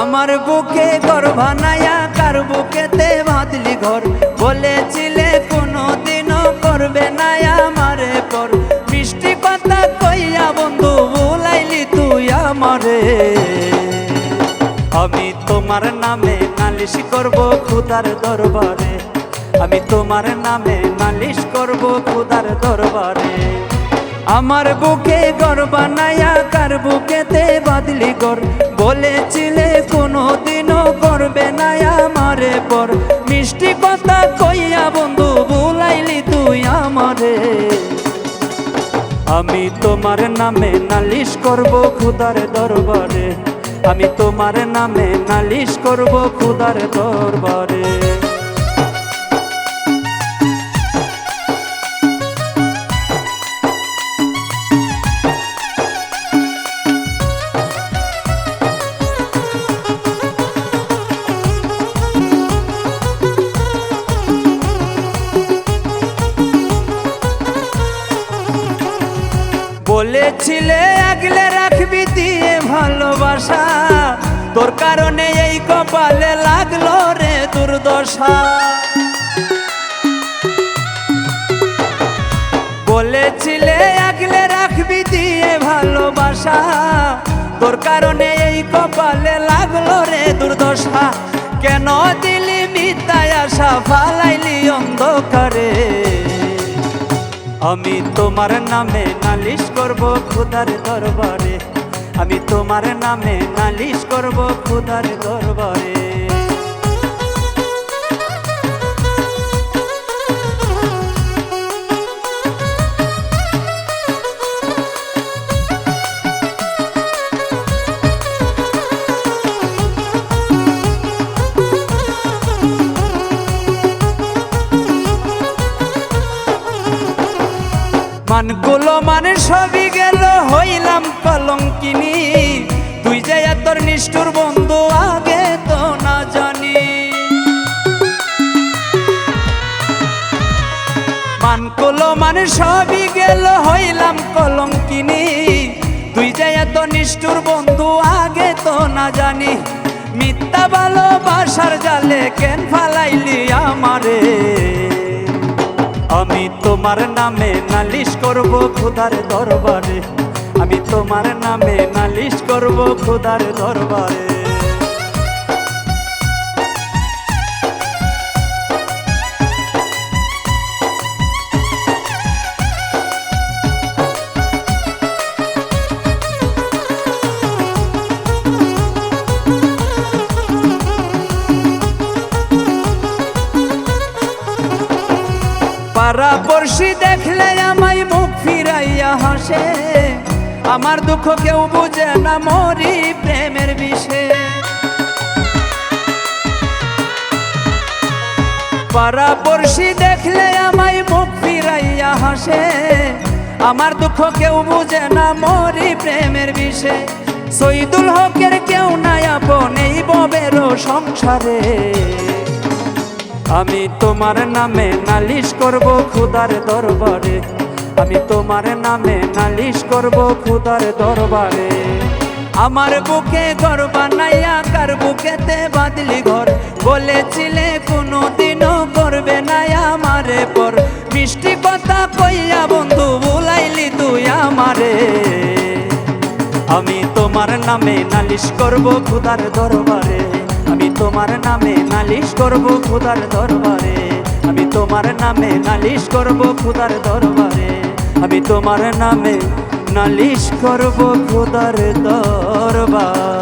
আমার বুকে ঘর কার বুকেতে বাঁধলি ঘর? বলেছিলে কোনো দিনও করবে না আমারে পর। মিষ্টি কথা কইয়া বন্ধু বুলাইলি তুই আমারে। আমি তোমার নামে নালিশ করব খুদার দরবারে। আমি তোমার নামে নালিশ করব খুদার দরবারে। আমার বুকে ঘর বানায়া কার বুকেতে বাদলি ঘর? বলেছিলে কোনো দিনও আমারে পর। মিষ্টি কথা কইয়া বন্ধু বুলাইলি তুই আমারে। আমি তোমার নামে নালিশ করব খুদার দরবারে। আমি তোমার নামে নালিশ করব খুদার দরবারে। বলেছিলে আগলে রাখবি দিয়ে ভালোবাসা। তোর কারণে এই কপালে লাগল রে দুর্দশা। বলেছিলে আগলে রাখবি দিয়ে ভালোবাসা। তোর কারণে এই কপালে লাগল রে দুর্দশা। কেন দিলি মিথ্যায় আশা ফালাইলি অন্ধকারে? আমি তোমার নামে নালিশ করব খুদার দরবারে। আমি তোমার নামে নালিশ করব খুদার দরবারে। মানগুলো মানে সবই গেল, হইলাম কলঙ্কিনী। তুই যে তোর নিষ্ঠুর বন্ধু, আগে তো না জানি। মানগুলো মানে সবই গেল, হইলাম কলঙ্কিনী। তুই যে এত নিষ্ঠুর বন্ধু, আগে তো না জানি। মিথ্যা ভালোবাসার জালে কেন ফালাইলি আমারে? আমি তোমার নামে নালিশ করব খুদার দরবারে। আমি তোমার নামে নালিশ করব খুদার দরবারে। পাড়া পড়শি দেখলে আমায় মুখ ফিরাইয়া হাসে। আমার দুঃখ কেউ বুঝে না মরি প্রেমের বিষে। পাড়া পড়শি দেখলে আমায় মুখ ফিরাইয়া হাসে। আমার দুঃখ কেউ বুঝে না মরি প্রেমের বিষে। সৈদুল হকের কেউ নাই আপন এই ববেরও সংসারে। আমি তোমার নামে নালিশ করব খুদার দরবারে। আমি তোমার নামে নালিশ করব খুদার দরবারে। আমার বুকে ঘর বানাইয়া কার বুকেতে বাদলি ঘর? বলেছিলে কোনো দিনও করবে না আমারে পর। মিষ্টি কথা কইয়া বন্ধু বুলাইলি তুই আমারে। আমি তোমার নামে নালিশ করব খুদার দরবারে। তোমার নামে নালিশ করব খুদার দরবারে। আমি তোমার নামে নালিশ করব খুদার দরবারে। আমি তোমার নামে নালিশ করব খুদার দরবার।